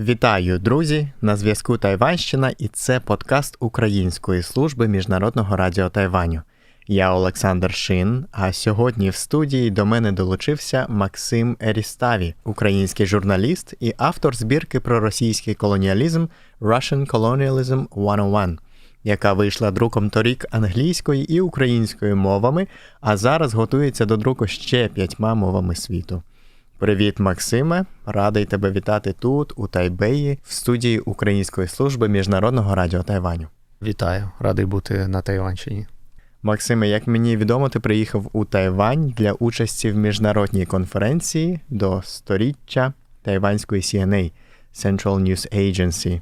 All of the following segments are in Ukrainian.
Вітаю, друзі! На зв'язку Тайванщина, і це подкаст Української служби Міжнародного радіо Тайваню. Я Олександр Шин. А сьогодні в студії до мене долучився Максим Еріставі, український журналіст і автор збірки про російський колоніалізм Russian Colonialism 101, яка вийшла друком торік англійською і українською мовами, а зараз готується до друку ще п'ятьма мовами світу. Привіт, Максиме! Радий тебе вітати тут, у Тайбеї, в студії Української служби Міжнародного радіо Тайваню. Вітаю, радий бути на Тайванщині. Максиме, як мені відомо, ти приїхав у Тайвань для участі в міжнародній конференції до сторіччя тайванської CNA Central News Agency.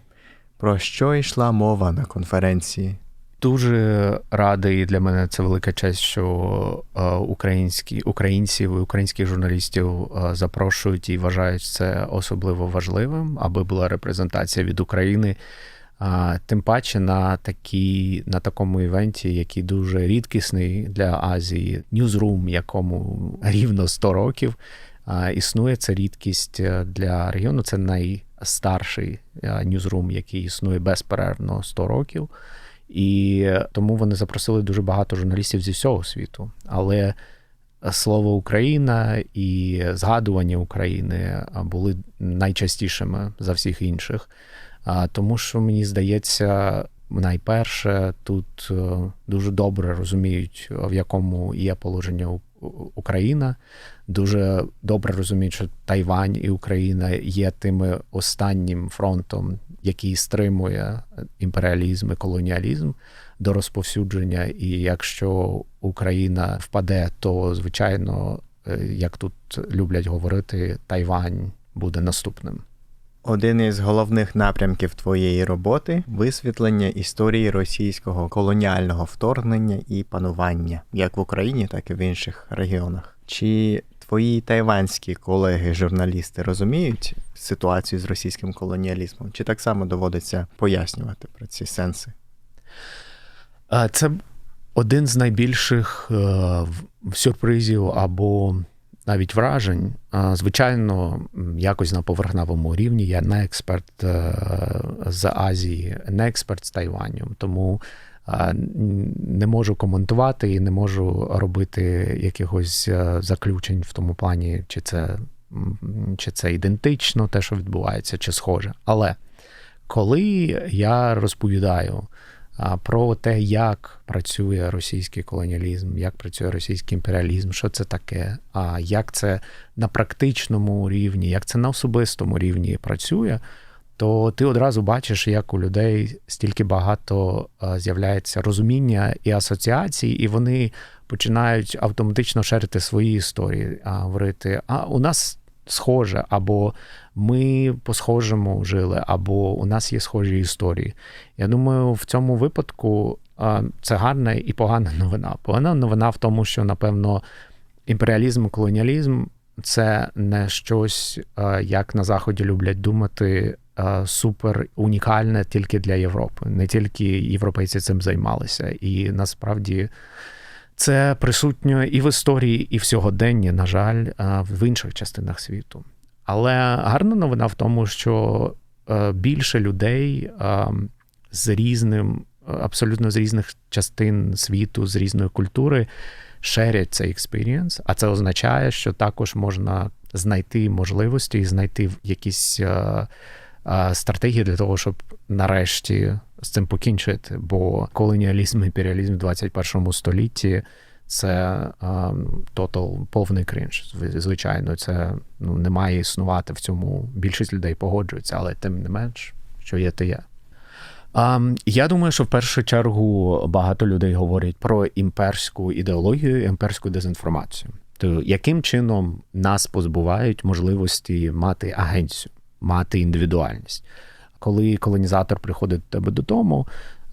Про що йшла мова на конференції? Дуже радий для мене це велика честь, що е, українські українців і українських журналістів е, запрошують і вважають це особливо важливим, аби була репрезентація від України. Тим паче на такі, на такому івенті, який дуже рідкісний для Азії, ньюзрум, якому рівно 100 років. Існує це рідкість е, для регіону. Це найстарший ньюзрум, який існує безперервно 100 років. І тому вони запросили дуже багато журналістів зі всього світу. Але слово Україна і згадування України були найчастішими за всіх інших. Тому що мені здається, найперше тут е, дуже добре розуміють, в якому є положення Україна. Дуже добре розуміють, що Тайвань і Україна є тими останнім фронтом, який стримує імперіалізм і колоніалізм до розповсюдження. І якщо Україна впаде, то звичайно, е, як тут люблять говорити, Тайвань буде наступним. Один із головних напрямків твоєї роботи висвітлення історії російського колоніального вторгнення і панування, як в Україні, так і в інших регіонах. Чи твої тайванські колеги-журналісти розуміють ситуацію з російським колоніалізмом? Чи так само доводиться пояснювати про ці сенси? Це один з найбільших е, сюрпризів або навіть вражень. Звичайно, якось на поверхневому рівні. Я не експерт е, з Азії, не експерт з Тайваню, тому не можу коментувати і не можу робити якихось е, заключень в тому плані, чи це, чи це ідентично, те, що відбувається, чи схоже. Але коли я розповідаю про те, як працює російський колоніалізм, як працює російський імперіалізм, що це таке, а як це на практичному рівні, як це на особистому рівні працює, то ти одразу бачиш, як у людей стільки багато з'являється розуміння і асоціацій, і вони починають автоматично шерити свої історії, а говорити: а у нас схоже, або ми по-схожому жили, або у нас є схожі історії. Я думаю, в цьому випадку це гарна і погана новина. Погана новина в тому, що, напевно, імперіалізм, колоніалізм це не щось, як на Заході люблять думати. Супер унікальне тільки для Європи. Не тільки європейці цим займалися, і насправді це присутньо і в історії, і в сьогоденні, на жаль, в інших частинах світу. Але гарна новина в тому, що е, більше людей з різним, абсолютно з різних частин світу, з різної культури шерять цей експірієнс, а це означає, що також можна знайти можливості і знайти якісь е, е, стратегії для того, щоб нарешті з цим покінчити. Бо колоніалізм і імперіалізм в 21 столітті це тотал повний кринж. Звичайно, це ну, не має існувати в цьому. Більшість людей погоджується, але тим не менш, що є, то є. Я думаю, що в першу чергу багато людей говорять про імперську ідеологію, імперську дезінформацію. То яким чином нас позбувають можливості мати агенцію, мати індивідуальність? Коли колонізатор приходить до тебе додому,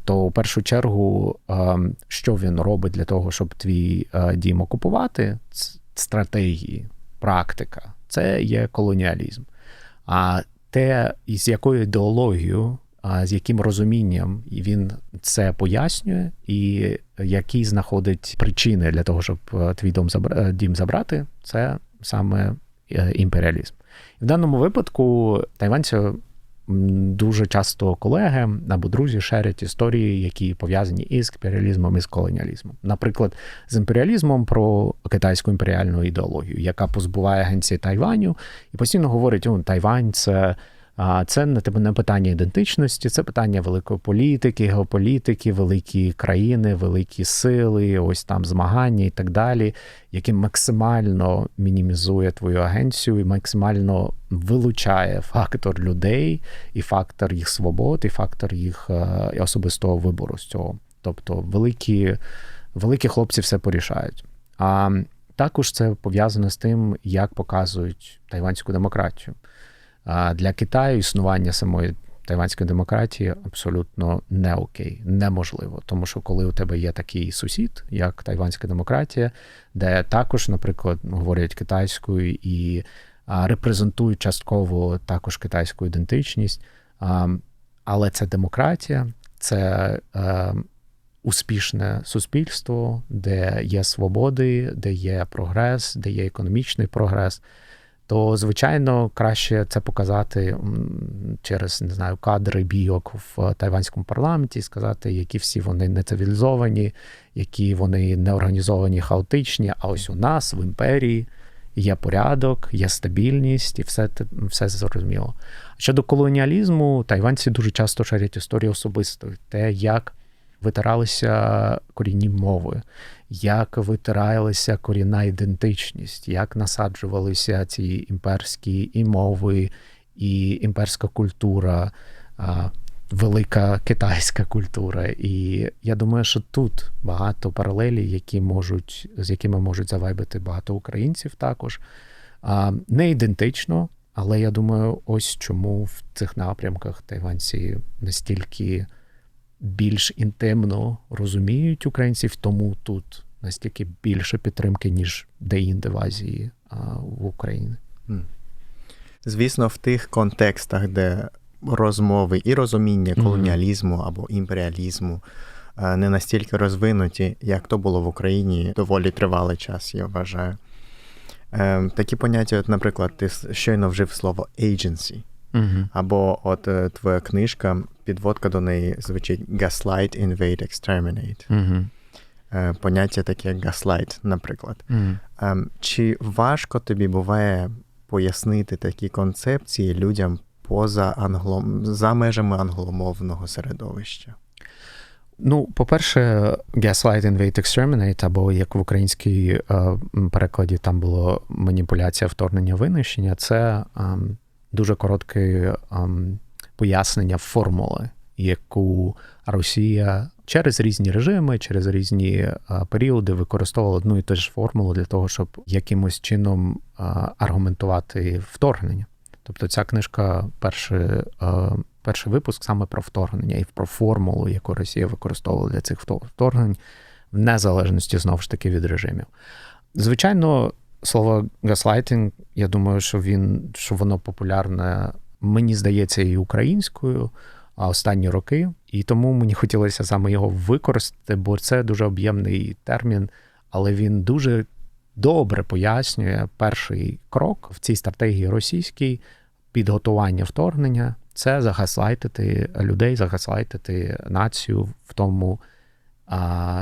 то в першу чергу, ем, що він робить для того, щоб твій е, дім окупувати, стратегії, практика це є колоніалізм. А те, з якою ідеологією, з яким розумінням він це пояснює, і які знаходить причини для того, щоб е, твій дом е, дім забрати, це саме імперіалізм. В даному випадку тайванці дуже часто колеги або друзі шерять історії, які пов'язані із імперіалізмом і з колоніалізмом. Наприклад, з імперіалізмом про китайську імперіальну ідеологію, яка позбуває агенції Тайваню, і постійно говорить: Тайвань це. Це не питання ідентичності, це питання великої політики, геополітики, великі країни, великі сили, ось там змагання і так далі, яке максимально мінімізує твою агенцію і максимально вилучає фактор людей, і фактор їх свобод, і фактор їх е, особистого вибору з цього. Тобто, великі, великі хлопці все порішають. А також це пов'язано з тим, як показують тайванську демократію. А для Китаю існування самої тайванської демократії абсолютно не окей, неможливо. Тому що коли у тебе є такий сусід, як тайванська демократія, де також, наприклад, говорять китайською і репрезентують частково також китайську ідентичність, але це демократія, це е, успішне суспільство, де є свободи, де є прогрес, де є економічний прогрес то звичайно краще це показати через не знаю кадри бійок в тайванському парламенті, сказати, які всі вони не цивілізовані, які вони не організовані, хаотичні. А ось у нас в імперії є порядок, є стабільність, і все все зрозуміло. Щодо колоніалізму, тайванці дуже часто шарять історію особисто, те, як витиралися корінні мови, як витиралася корінна ідентичність, як насаджувалися ці імперські і мови, і імперська культура, велика китайська культура. І я думаю, що тут багато паралелі, які можуть, з якими можуть завайбити багато українців також. Не ідентично, але я думаю, ось чому в цих напрямках тайванці настільки більш інтимно розуміють українців, тому тут настільки більше підтримки, ніж де-інде в Азії а, в Україні. Звісно, в тих контекстах, де розмови і розуміння колоніалізму або імперіалізму е, не настільки розвинуті, як то було в Україні доволі тривалий час, я вважаю. Е, Такі поняття, от, наприклад, ти щойно вжив слово agency, Угу. або от е, твоя книжка, підводка до неї звучить gaslight, invade, exterminate. Е, Поняття таке як gaslight, наприклад. Ем, Чи важко тобі буває пояснити такі концепції людям поза англо... за межами англомовного середовища? Ну, по-перше, Gaslight Invade Exterminate, або як в українській е, перекладі там було маніпуляція вторгнення винищення, це ем, дуже коротке ем, пояснення формули, яку Росія через різні режими, через різні е, періоди використовувала одну і ту ж формулу для того, щоб якимось чином е, аргументувати вторгнення. Тобто ця книжка перший, е, перший випуск саме про вторгнення і про формулу, яку Росія використовувала для цих вторгнень, в незалежності знову ж таки від режимів. Звичайно, слово газлайтинг, я думаю, що він що воно популярне, мені здається, і українською останні роки, і тому мені хотілося саме його використати, бо це дуже об'ємний термін, але він дуже добре пояснює перший крок в цій стратегії російській підготування вторгнення. Це загаслайтити людей, загаслайтити націю в тому,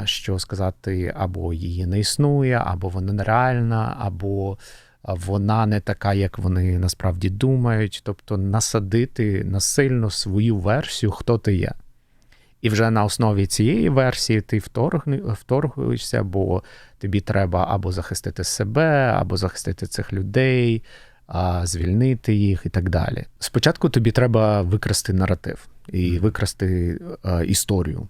що сказати, або її не існує, або вона нереальна, або вона не така, як вони насправді думають. Тобто насадити насильно свою версію, хто ти є. І вже на основі цієї версії ти вторгуєшся, бо тобі треба або захистити себе, або захистити цих людей, звільнити їх і так далі. Спочатку тобі треба викрасти наратив і викрасти е, історію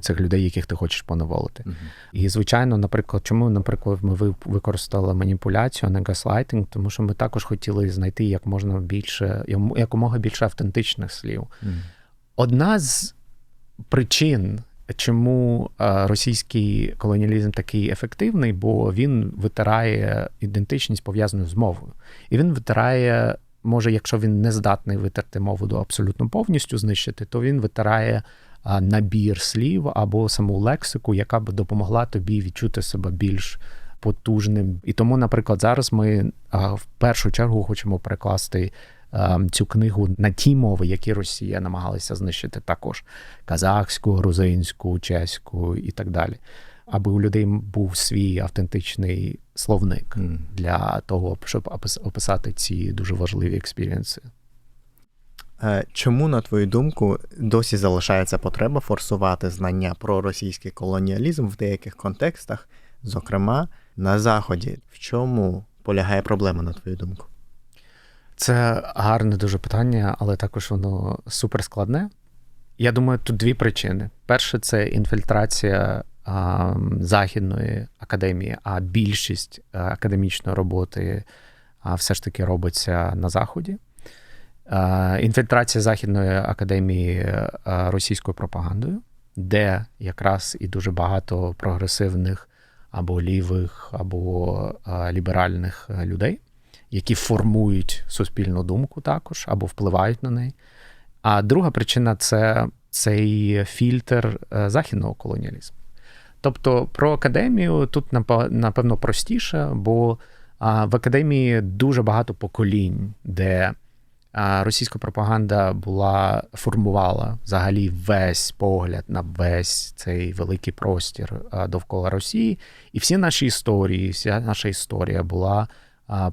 цих людей, яких ти хочеш поневолити. І, звичайно, наприклад, чому, наприклад, ми ви- використали маніпуляцію, а не газлайтинг, тому що ми також хотіли знайти як можна більше, якомога більше автентичних слів. Одна з причин, чому російський колоніалізм такий ефективний, бо він витирає ідентичність пов'язану з мовою. І він витирає, може, якщо він не здатний витерти мову до абсолютно повністю знищити, то він витирає набір слів або саму лексику, яка б допомогла тобі відчути себе більш потужним. І тому, наприклад, зараз ми в першу чергу хочемо перекласти цю книгу на ті мови, які Росія намагалася знищити також: казахську, грузинську, чеську і так далі. Аби у людей був свій автентичний словник Мгм. для того, щоб опис- описати ці дуже важливі експірієнси. Е, Чому, на твою думку, досі залишається потреба форсувати знання про російський колоніалізм в деяких контекстах, зокрема на Заході? В чому полягає проблема, на твою думку? Це гарне дуже питання, але також воно суперскладне. Я думаю, тут дві причини. Перше, це інфільтрація а, західної академії, а більшість а, академічної роботи а, все ж таки робиться на Заході. Інфільтрація Західної академії російською пропагандою, де якраз і дуже багато прогресивних або лівих, або ліберальних людей які формують суспільну думку також або впливають на неї. А друга причина це цей фільтр е, західного колоніалізму. Тобто про академію тут напевно простіше, бо в академії дуже багато поколінь, де російська пропаганда була формувала взагалі весь погляд на весь цей великий простір довкола Росії, і всі наші історії, вся наша історія була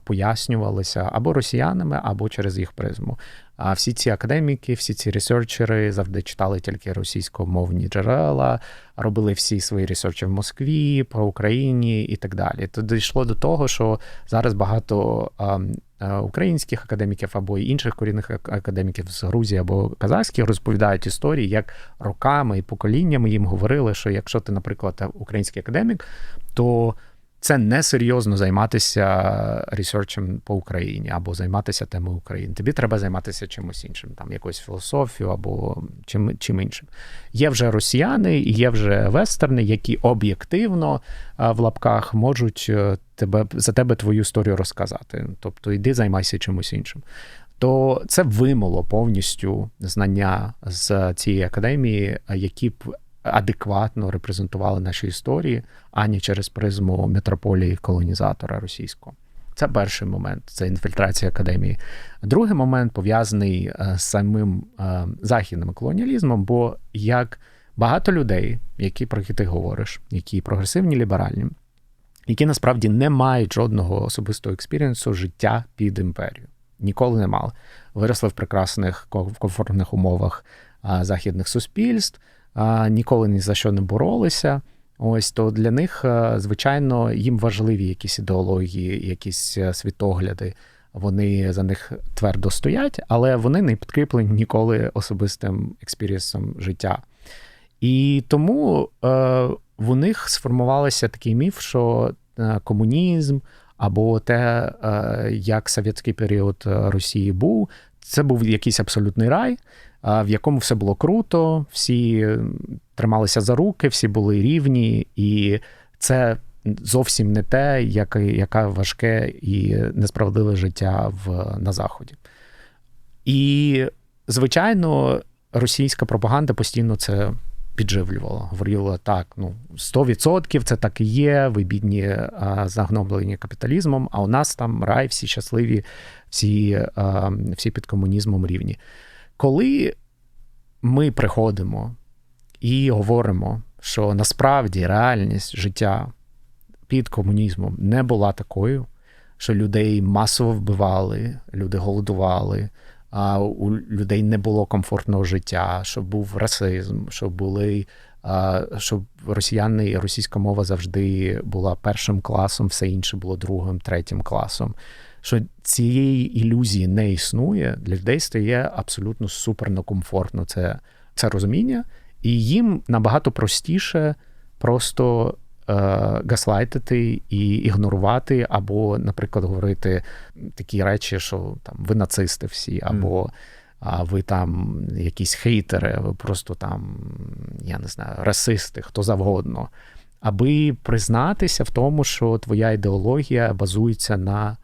пояснювалася або росіянами, або через їх призму. А всі ці академіки, всі ці ресерчери завжди читали тільки російськомовні джерела, робили всі свої ресерчі в Москві, по Україні і так далі. То дійшло до того, що зараз багато українських академіків або інших корінних академіків з Грузії або казахських розповідають історії, як роками і поколіннями їм говорили, що якщо ти, наприклад, український академік, то це несерйозно займатися ресерчем по Україні або займатися темою України. Тобі треба займатися чимось іншим, там якоюсь філософією або чим, чим іншим. Є вже росіяни і є вже вестерни, які об'єктивно в лапках можуть е, тебе за тебе твою історію розказати. Тобто йди займайся чимось іншим. То це вимоло повністю знання з цієї академії, які б адекватно репрезентували наші історії, ані через призму метрополії колонізатора російського. Це перший момент, це інфільтрація академії. Другий момент пов'язаний е, з самим е, західним колоніалізмом, бо як багато людей, які про які ти говориш, які прогресивні, ліберальні, які насправді не мають жодного особистого експірієнсу життя під імперію. Ніколи не мали. Виросли в прекрасних комфортних умовах західних суспільств, ніколи ні за що не боролися. Ось то для них, е, звичайно, їм важливі якісь ідеології, якісь е, світогляди. Вони за них твердо стоять, але вони не підкріплені ніколи особистим експірієнсом життя. І тому е, в них сформувався такий міф, що е, комунізм або те, е, як совєтський період Росії був, це був якийсь абсолютний рай, в якому все було круто, всі трималися за руки, всі були рівні, і це зовсім не те, яке, яке важке і несправедливе життя в, на Заході. І, звичайно, російська пропаганда постійно це підживлювала. Говорила так: ну 100% це так і є. Ви бідні загноблені капіталізмом. А у нас там рай, всі щасливі, всі, всі під комунізмом рівні. Коли ми приходимо і говоримо, що насправді реальність життя під комунізмом не була такою, що людей масово вбивали, люди голодували, а у людей не було комфортного життя, що був расизм, що були. а, Що росіяни і російська мова завжди була першим класом, все інше було другим, третім класом. Що цієї ілюзії не існує, для людей стає абсолютно супер некомфортно це, це розуміння, і їм набагато простіше просто е, гаслайтити і ігнорувати, або, наприклад, говорити такі речі, що там ви нацисти всі, або а ви там якісь хейтери, ви просто там, я не знаю, расисти, хто завгодно. Аби признатися в тому, що твоя ідеологія базується на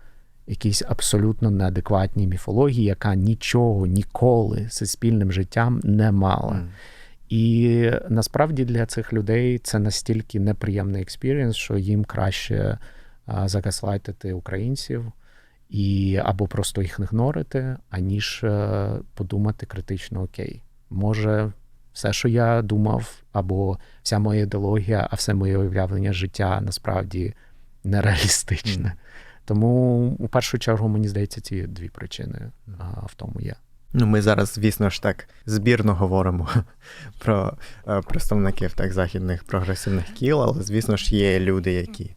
якійсь абсолютно неадекватній міфології, яка нічого ніколи зі спільним життям не мала. Мгм. І насправді для цих людей це настільки неприємний експірієнс, що їм краще загаслайтити українців і або просто їх ігнорити, аніж е, подумати критично: окей, може, все, що я думав, або вся моя ідеологія, а все моє уявлення життя насправді нереалістичне. Мгм. Тому у першу чергу мені здається, ці дві причини а, в тому є. Ну, ми зараз, звісно ж, так збірно говоримо про е, представників так західних прогресивних кіл, але звісно ж є люди, які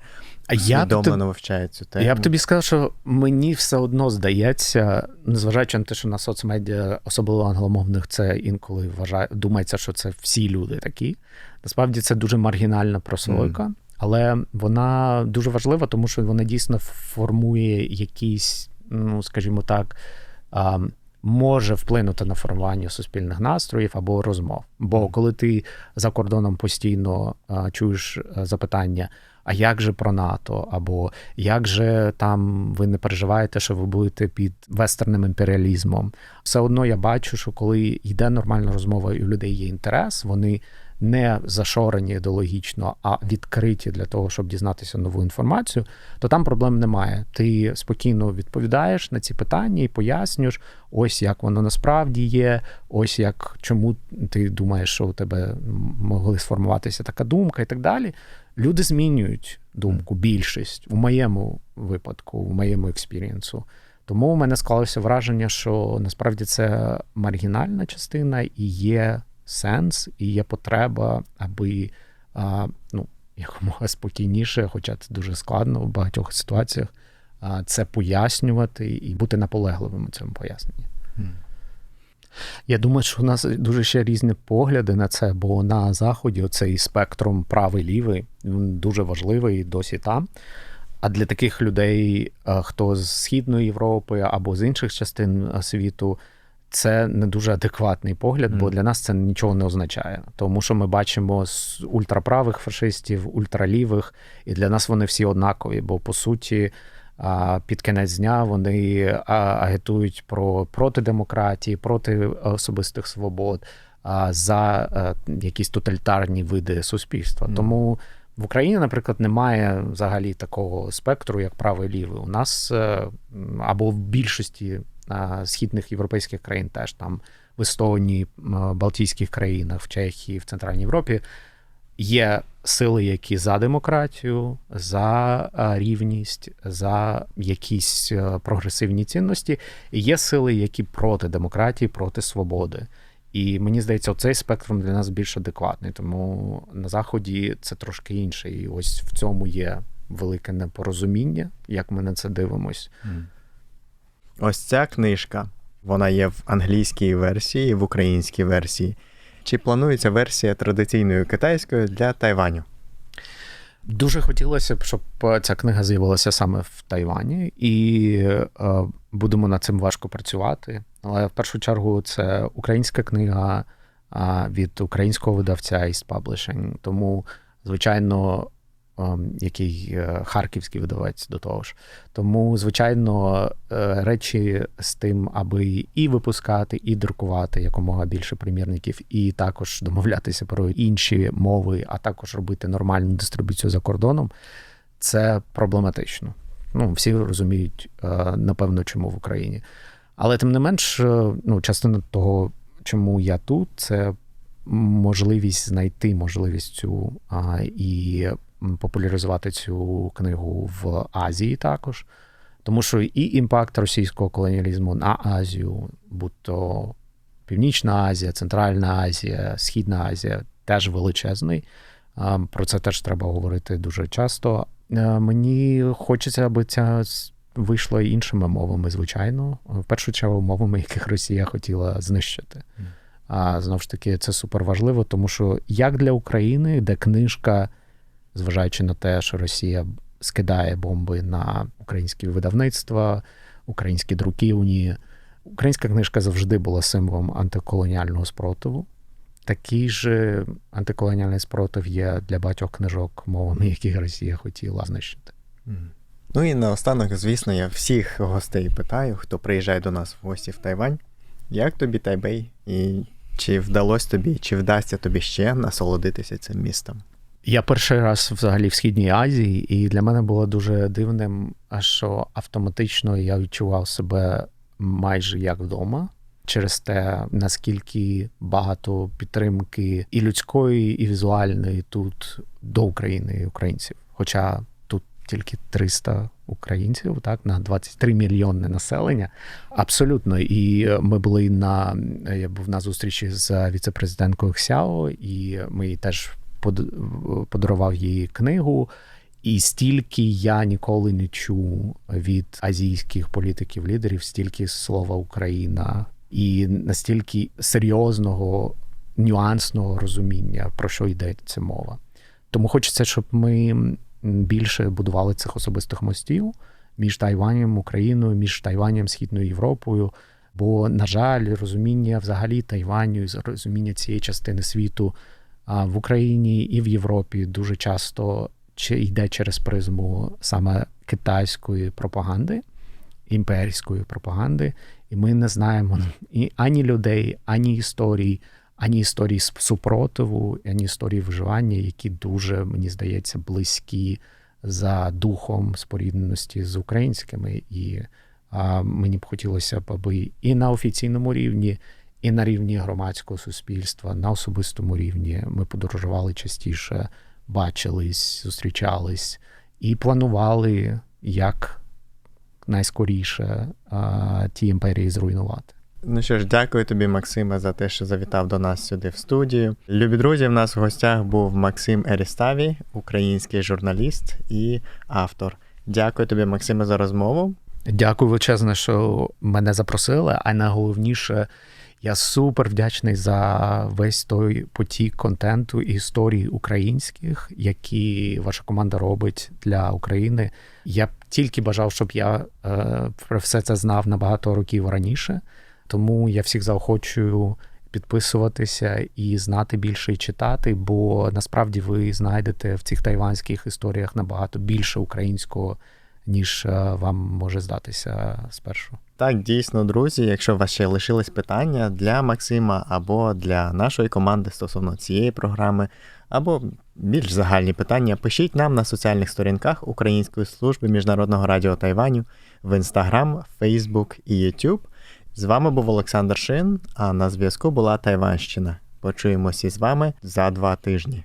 свідомо вивчають цю тему. я б тобі сказав, що мені все одно здається, незважаючи на те, що на соцмедіа, особливо англомовних, це інколи вважає, думається, що це всі люди такі. Насправді це дуже маргінальна прослойка, але вона дуже важлива, тому що вона дійсно формує якісь, ну скажімо так. Може вплинути на формування суспільних настроїв або розмов. Бо коли ти за кордоном постійно чуєш запитання, а як же про НАТО, або як же там ви не переживаєте, що ви будете під вестерним імперіалізмом, все одно я бачу, що коли йде нормальна розмова і у людей є інтерес, вони не зашорені ідеологічно, а відкриті для того, щоб дізнатися нову інформацію, то там проблем немає. Ти спокійно відповідаєш на ці питання і пояснюєш, ось як воно насправді є, ось як чому ти думаєш, що у тебе могли сформуватися така думка і так далі. Люди змінюють думку, більшість у моєму випадку, у моєму експірієнсу. Тому у мене склалося враження, що насправді це маргінальна частина і є сенс, і є потреба, аби а, ну, якомога спокійніше, хоча це дуже складно в багатьох ситуаціях, а, це пояснювати і бути наполегливим у цьому поясненні. Я думаю, що у нас дуже ще різні погляди на це, бо на заході оцей спектром правий лівий він дуже важливий і досі там. А для таких людей, хто з Східної Європи або з інших частин світу, це не дуже адекватний погляд, бо для нас це нічого не означає. Тому що ми бачимо з ультраправих фашистів, ультралівих, і для нас вони всі однакові, бо по суті. Під кінець дня вони агітують про проти демократії, проти особистих свобод, за е, якісь тоталітарні види суспільства. Тому в Україні, наприклад, немає взагалі такого спектру, як правий лівий. У нас е, або в більшості східних європейських країн, теж там в Естонії, Балтійських країнах, в Чехії, в Центральній Європі. Є сили, які за демократію, за рівність, за якісь е, прогресивні цінності, і є сили, які проти демократії, проти свободи. І мені здається, цей спектром для нас більш адекватний. Тому на заході це трошки інше. І ось в цьому є велике непорозуміння, як ми на це дивимось. Мгм. Ось ця книжка, вона є в англійській версії, в українській версії. Чи планується версія традиційною китайською для Тайваню? Дуже хотілося б, щоб е, ця книга з'явилася саме в Тайвані, і е, будемо над цим важко працювати. Але в першу чергу це українська книга а, від українського видавця East Publishing. Тому, звичайно, який е, харківський видавець до того ж. Тому, звичайно, е, речі з тим, аби і випускати, і друкувати якомога більше примірників, і також домовлятися про інші мови, а також робити нормальну дистрибуцію за кордоном, це проблематично. Ну, всі розуміють, е, напевно, чому в Україні. Але тим не менш, ну, частина того, чому я тут, це можливість знайти можливість цю а, і популяризувати цю книгу в Азії також. Тому що і імпакт російського колоніалізму на Азію, будь-то Північна Азія, Центральна Азія, Східна Азія теж величезний. Про це теж треба говорити дуже часто. Мені хочеться, аби ця вийшла і іншими мовами, звичайно. В першу чергу мовами, яких Росія хотіла знищити. А знову ж таки, це супер важливо, тому що як для України, де книжка, зважаючи на те, що Росія скидає бомби на українські видавництва, українські друківні, українська книжка завжди була символом антиколоніального спротиву. Такий же антиколоніальний спротив є для багатьох книжок, мовами, яких Росія хотіла знищити. Ну і наостанок, звісно, я всіх гостей питаю, хто приїжджає до нас в гості в Тайвань. Як тобі Тайбей? І чи вдалося тобі, чи вдасться тобі ще насолодитися цим містом? Я перший раз взагалі в Східній Азії, і для мене було дуже дивним, що автоматично я відчував себе майже як вдома. Через те, наскільки багато підтримки і людської, і візуальної тут до України і українців. Хоча тут тільки 300 українців, так на 23 мільйонне населення. Абсолютно. І ми були на я був на зустрічі з віцепрезиденткою Хсяо, і ми їй теж подарував їй книгу. І стільки я ніколи не чув від азійських політиків, лідерів, стільки слова Україна, і настільки серйозного, нюансного розуміння, про що йдеться мова. Тому хочеться, щоб ми більше будували цих особистих мостів між Тайванем, Україною, між Тайванем, Східною Європою. Бо, на жаль, розуміння взагалі Тайваню, і розуміння цієї частини світу в Україні і в Європі дуже часто йде через призму саме китайської пропаганди, імперської пропаганди, і ми не знаємо ані людей, ані історій, ані історії супротиву, ані історії виживання, які дуже, мені здається, близькі за духом спорідненості з українськими. І а, мені б хотілося б, аби і на офіційному рівні, і на рівні громадського суспільства, на особистому рівні ми подорожували частіше, бачились, зустрічались і планували, як найскоріше а, ті імперії зруйнувати. Ну що ж, дякую тобі, Максиме, за те, що завітав до нас сюди в студію. Любі друзі, в нас в гостях був Максим Еріставій, український журналіст і автор. Дякую тобі, Максиме, за розмову. Дякую величезне, що мене запросили. А найголовніше, я супер вдячний за весь той потік контенту і історій українських, які ваша команда робить для України. Я б тільки бажав, щоб я е, про все це знав набагато років раніше. Тому я всіх заохочую підписуватися і знати більше і читати, бо насправді ви знайдете в цих тайванських історіях набагато більше українського, ніж е, вам може здатися спершу. Так, дійсно, друзі, якщо у вас ще лишились питання для Максима або для нашої команди стосовно цієї програми, або більш загальні питання, пишіть нам на соціальних сторінках Української служби Міжнародного радіо Тайваню в Інстаграм, Фейсбук і YouTube. З вами був Олександр Шин, а на зв'язку була Тайванщина. Почуємося з вами за два тижні.